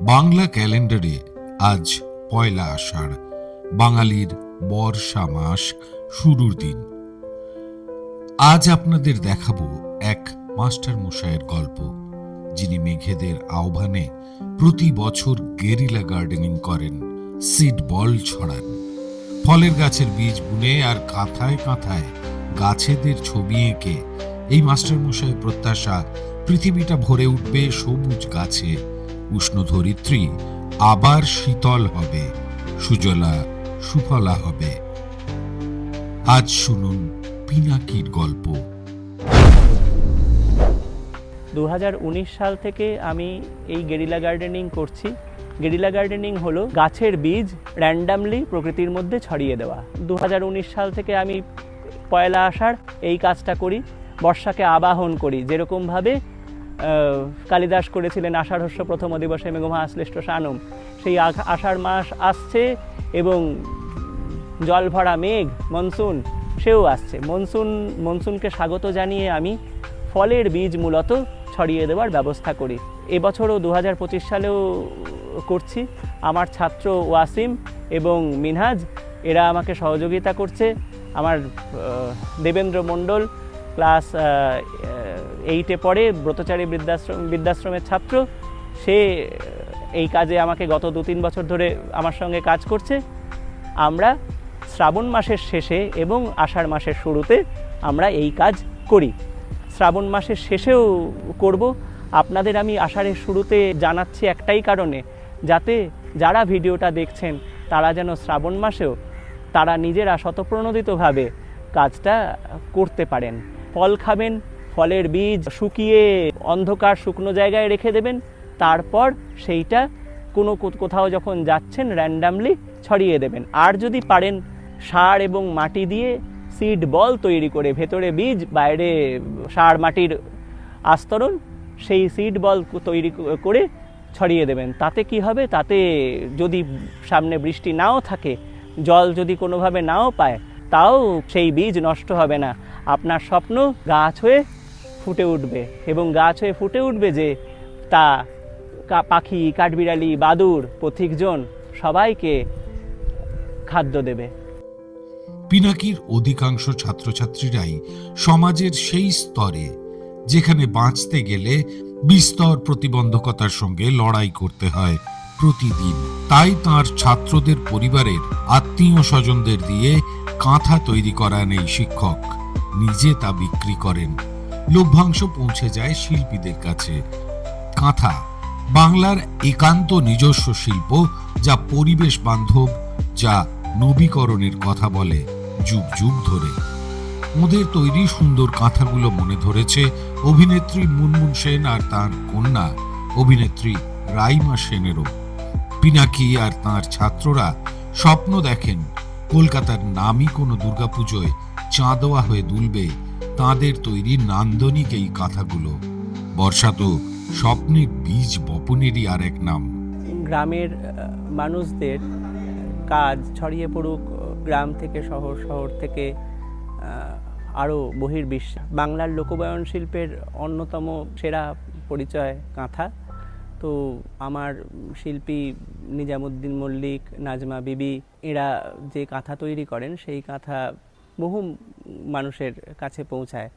বাংলা ক্যালেন্ডারে আজ পয়লা আষাঢ়, বাঙালির বর্ষা মাস শুরুর দিন। আজ আপনাদের দেখাবো এক মাস্টার মশাইয়ের গল্প, যিনি মেঘেদের আহ্বানে প্রতি বছর গেরিলা গার্ডেনিং করেন, সিড বল ছড়ান। ফলের গাছের বীজ বুনে আর কাঁথায় কাঁথায় গাছেদের ছবি এঁকে এই মাস্টার মশাইয়ের প্রত্যাশা পৃথিবীটা ভরে উঠবে সবুজ গাছে উষ্ণ ধরিত্রী আবার শীতল হবে, সুজলা সুফলা হবে। আজ শুনুন পিনাকির গল্প। দুহাজার উনিশ সাল থেকে আমি এই গেরিলা গার্ডেনিং করছি। গেরিলা গার্ডেনিং হলো গাছের বীজ র্যান্ডামলি প্রকৃতির মধ্যে ছড়িয়ে দেওয়া। দু হাজার উনিশ সাল থেকে আমি পয়লা আষাঢ় এই কাজটা করি, বর্ষাকে আবাহন করি। যেরকমভাবে কালিদাস করেছিলেন আষাঢ়স্য প্রথম দিবসে মেঘমা আশ্লিষ্ট সানম সেই আষাঢ় মাস আসছে এবং জল ভরা মেঘ, মনসুন, সেও আসছে। মনসুন, মনসুনকে স্বাগত জানিয়ে আমি ফলের বীজ মূলত ছড়িয়ে দেওয়ার ব্যবস্থা করি। এবছরও দু হাজার পঁচিশ সালেও করছি। আমার ছাত্র ওয়াসিম এবং মিনহাজ, এরা আমাকে সহযোগিতা করছে। আমার দেবেন্দ্র মণ্ডল, ক্লাস এইটে পড়ে ব্রতচারী বৃদ্ধাশ্রম, বৃদ্ধাশ্রমের ছাত্র। সে এই কাজে আমাকে গত দু তিন বছর ধরে আমার সঙ্গে কাজ করছে। আমরা শ্রাবণ মাসের শেষে এবং আষাঢ় মাসের শুরুতে আমরা এই কাজ করি। শ্রাবণ মাসের শেষেও করব। আপনাদের আমি আষাঢ়ের শুরুতে জানাচ্ছি একটাই কারণে, যাতে যারা ভিডিওটা দেখছেন, তারা যেন শ্রাবণ মাসেও তারা নিজেরা স্বতঃপ্রণোদিতভাবে কাজটা করতে পারেন। ফল খাবেন ফলের বীজ শুকিয়ে অন্ধকার শুকনো জায়গায় রেখে দেবেন। তারপর সেইটা কোনো কোথাও যখন যাচ্ছেন র্যান্ডামলি ছড়িয়ে দেবেন। আর যদি পারেন সার এবং মাটি দিয়ে সিড বল তৈরি করে ভেতরে বীজ, বাইরে সার মাটির আস্তরণ, সেই সিড বল তৈরি করে ছড়িয়ে দেবেন। তাতে কি হবে? তাতে যদি সামনে বৃষ্টি নাও থাকে, জল যদি কোনোভাবে নাও পায়, তাও সেই বীজ নষ্ট হবে না। আপনার স্বপ্ন গাছ হয়ে ফুটে উঠবে এবং গাছ হয়ে ফুটে উঠবে যে তা পাখি, কাঠবিড়ালি, বাদুর, পথিকজন সবাইকে খাদ্য দেবে। পিনাকির অধিকাংশ ছাত্রছাত্রীরাই সমাজের সেই স্তরে, যেখানে বাঁচতে গেলে বিস্তর প্রতিবন্ধকতার সঙ্গে লড়াই করতে হয় প্রতিদিন। তাই তার ছাত্রদের পরিবারের আত্মীয় স্বজনদের দিয়ে কাঁথা তৈরি করান এই শিক্ষক। নিজে তা বিক্রি করেন। লভ্যাংশ পৌঁছে যায় শিল্পীদের কাছে। কাঁথা, বাংলার একান্ত নিজস্ব শিল্প যা পরিবেশ বান্ধব, যা নবীকরণের কথা বলে যুগ যুগ ধরে। ওদের তৈরি সুন্দর কাঁথাগুলো মনে ধরেছে অভিনেত্রী মুনমুন সেন আর তার কন্যা, অভিনেত্রী রাইমা সেনেরও। পিনাকি আর তার ছাত্ররা স্বপ্ন দেখেন, কলকাতার নামই কোনো দুর্গাপুজোয় চাঁদোয়া হয়ে দুলবে তাদের তৈরি নান্দনিক এই কাঁথাগুলো। বর্ষা তো স্বপ্নের বীজ বপনেরই আর এক নাম। গ্রামের মানুষদের কাজ ছড়িয়ে পড়ুক গ্রাম থেকে শহর শহর থেকে আরও বহির্বিশ্ব। বাংলার লোকবয়ন শিল্পের অন্যতম সেরা পরিচয় কাঁথা। তো আমার শিল্পী নিজামুদ্দিন মল্লিক, নাজমা বিবি, এরা যে কাঁথা তৈরি করেন, সেই কাঁথা বহু মানুষের কাছে পৌঁছায়।